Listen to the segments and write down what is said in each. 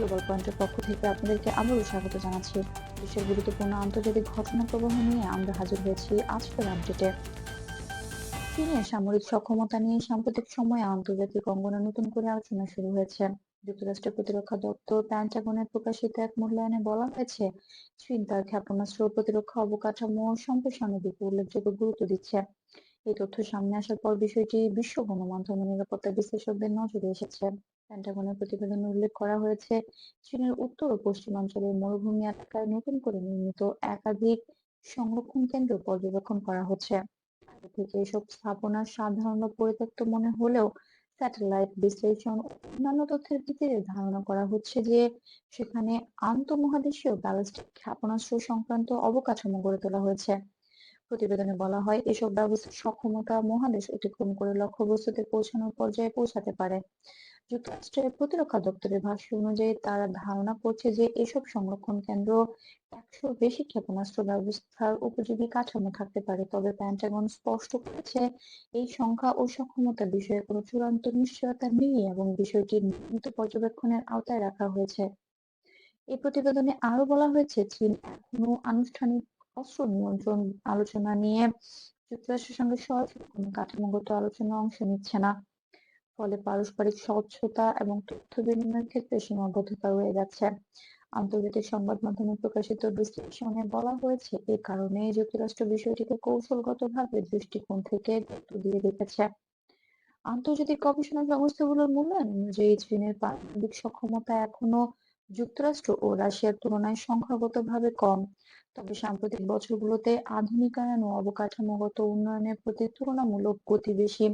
Global পয়েন্টের পক্ষ থেকে আপনাদেরকে আবারও স্বাগত জানাচ্ছি। বিশ্বের গুরুত্বপূর্ণ আন্তর্জাতিক ঘটনা প্রবাহ নিয়ে আমরা হাজির হয়েছি আজকের আপডেটে। চীনের সামরিক সক্ষমতা নিয়ে সাম্প্রতিক সময়ে আন্তর্জাতিক অঙ্গনে নতুন করে আলোচনা শুরু হয়েছে। যুক্তরাষ্ট্রের প্রতিরক্ষা দপ্তর প্যান্টাগনের প্রকাশিত এক মূল্যায়নে বলা হয়েছে, চীন তার ক্ষেপণাস্ত্র প্রতিরক্ষা অবকাঠামো সম্প্রসারণের দিকে উল্লেখযোগ্য গুরুত্ব দিচ্ছে। এই তথ্য সামনে আসার পর বিষয়টি বিশ্ব গণমাধ্যম নিরাপত্তা বিশ্লেষকদের নজরে এসেছে। পেন্টাগনের প্রতিবেদনে উল্লেখ করা হয়েছে, চীনের উত্তর ও পশ্চিমাঞ্চলের মরুভূমি এলাকায় নতুন করে নির্মিত একাধিক সংরক্ষণ কেন্দ্র পর্যবেক্ষণ করা হচ্ছে। আগে থেকে এসব স্থাপনা সাধারণ পরিত্যক্ত মনে হলেও স্যাটেলাইট বিশ্লেষণ অন্যান্য তথ্যের ভিত্তিতে ধারণা করা হচ্ছে যে সেখানে আন্তঃমহাদেশীয় ব্যালিস্টিক ক্ষেপণাস্ত্র সংক্রান্ত অবকাঠামো গড়ে তোলা হয়েছে। প্রতিবেদনে বলা হয়, এসব ব্যবস্থার সক্ষমতা মহাদেশ অতিক্রম করে লক্ষ্যবস্তুতে পৌঁছানোর পর্যায়ে পৌঁছাতে পারে। যুক্তরাষ্ট্রের প্রতিরক্ষা দপ্তরের ভাষ্য অনুযায়ী তারা ধারণা করছে যে এসব সংরক্ষণ কেন্দ্র একশোর বেশি ক্ষেপণাস্ত্র ব্যবস্থার উপযোগী কাঠামো থাকতে পারে। তবে পেন্টাগন স্পষ্ট করেছে, এই সংখ্যা ও সক্ষমতা বিষয়ে কোনো চূড়ান্ত নিশ্চয়তা নেই এবং বিষয়টি নিয়মিত পর্যবেক্ষণের আওতায় রাখা হয়েছে। এই প্রতিবেদনে আরও বলা হয়েছে, চীন এখনও আনুষ্ঠানিক অস্ত্র নিয়ন্ত্রণ আলোচনা নিয়ে যুক্তরাষ্ট্রের সঙ্গে সরাসরি কোনো কাঠামোগত আলোচনা অংশ নিচ্ছে না। ফলে পারস্পরিক স্বচ্ছতা এবং তথ্য বিনিময়ের ক্ষেত্রে সীমাবদ্ধতা রয়ে যাচ্ছে। আন্তর্জাতিক সংবাদ মাধ্যমে প্রকাশিত বিশ্লেষণে বলা হয়েছে, এ কারণে যুক্তরাষ্ট্র বিষয়টিকে কৌশলগতভাবে দৃষ্টিকোণ থেকে গুরুত্ব দিয়ে রেখেছে। আন্তর্জাতিক গবেষণা সংস্থাগুলোর মূল্যায়ন অনুযায়ী চীনের পারমাণবিক সক্ষমতা এখনও যুক্তরাষ্ট্র ও রাশিয়ার তুলনায় সংখ্যাগতভাবে কম। তবে সাম্প্রতিক বছরগুলোতে আধুনিকায়ন ও অবকাঠামোগত উন্নয়নের প্রতি তুলনামূলক গতি বেশি।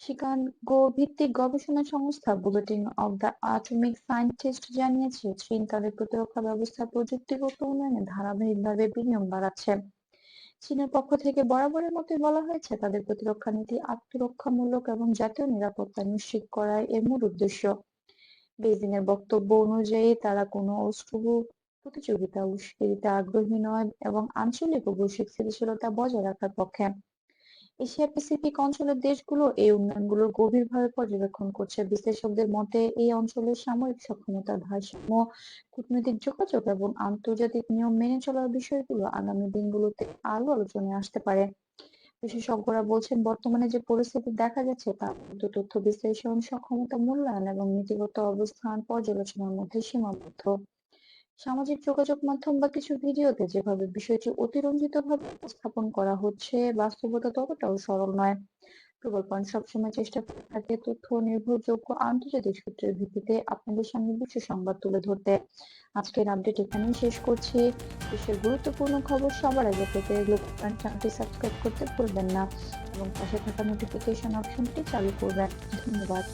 শিকাগো ভিত্তিক গবেষণা সংস্থা Bulletin of the Atomic Scientist জানিয়েছে, চীন তাদের প্রতিরক্ষা ব্যবস্থা প্রযুক্তিগত উন্নয়নে ধারাবাহিকভাবে বিনিয়োগ বাড়াচ্ছে। চীনের পক্ষ থেকে বরাবরের মতোই বলা হয়েছে, তাদের প্রতিরক্ষা নীতি আত্মরক্ষামূলক এবং জাতীয় নিরাপত্তা নিশ্চিত করাই এর মূল উদ্দেশ্য। বেজিং এর বক্তব্য অনুযায়ী তারা কোনো অস্ত্র প্রতিযোগিতা উস্কে আগ্রহী নয় এবং আঞ্চলিক ও বৈশ্বিক স্থিতিশীলতা বজায় রাখার পক্ষে। এশিয়া প্যাসিফিক অঞ্চলের দেশগুলো এই উন্নয়নগুলো গভীরভাবে পর্যবেক্ষণ করছে। বিশ্লেষকদের মতে, এই অঞ্চলের সামরিক সক্ষমতার ভারসাম্য, কূটনৈতিক যোগাযোগ এবং আন্তর্জাতিক নিয়ম মেনে চলার বিষয়গুলো আগামী দিনগুলোতে আরও আলোচনায় আসতে পারে। বিশেষজ্ঞরা বলছেন, বর্তমানে যে পরিস্থিতি দেখা যাচ্ছে তা তথ্য বিশ্লেষণ, সক্ষমতা মূল্যায়ন এবং নীতিগত অবস্থান পর্যালোচনার মধ্যে সীমাবদ্ধ। সামাজিক যোগাযোগ মাধ্যম বা কিছু ভিডিওতে যেভাবে বিষয়টি অতিরঞ্জিত ভাবে উপস্থাপন করা হচ্ছে, বাস্তবতা ততটাও সরল নয়। প্রবল পয়েন্ট সবসময় চেষ্টা করে থাকে তথ্য নির্ভরযোগ্য আন্তর্জাতিক সূত্রের ভিত্তিতে আপনাদের সামনে বিশ্ব সংবাদ তুলে ধরতে। আজকের আপডেট এখানেই শেষ করছি। বিশ্বের গুরুত্বপূর্ণ খবর সবার আগে পেতে গ্লোবাল চ্যানেলটি সাবস্ক্রাইব করতে ভুলবেন না এবং পাশে থাকা নোটিফিকেশন অপশনটি চালু করবেন। ধন্যবাদ।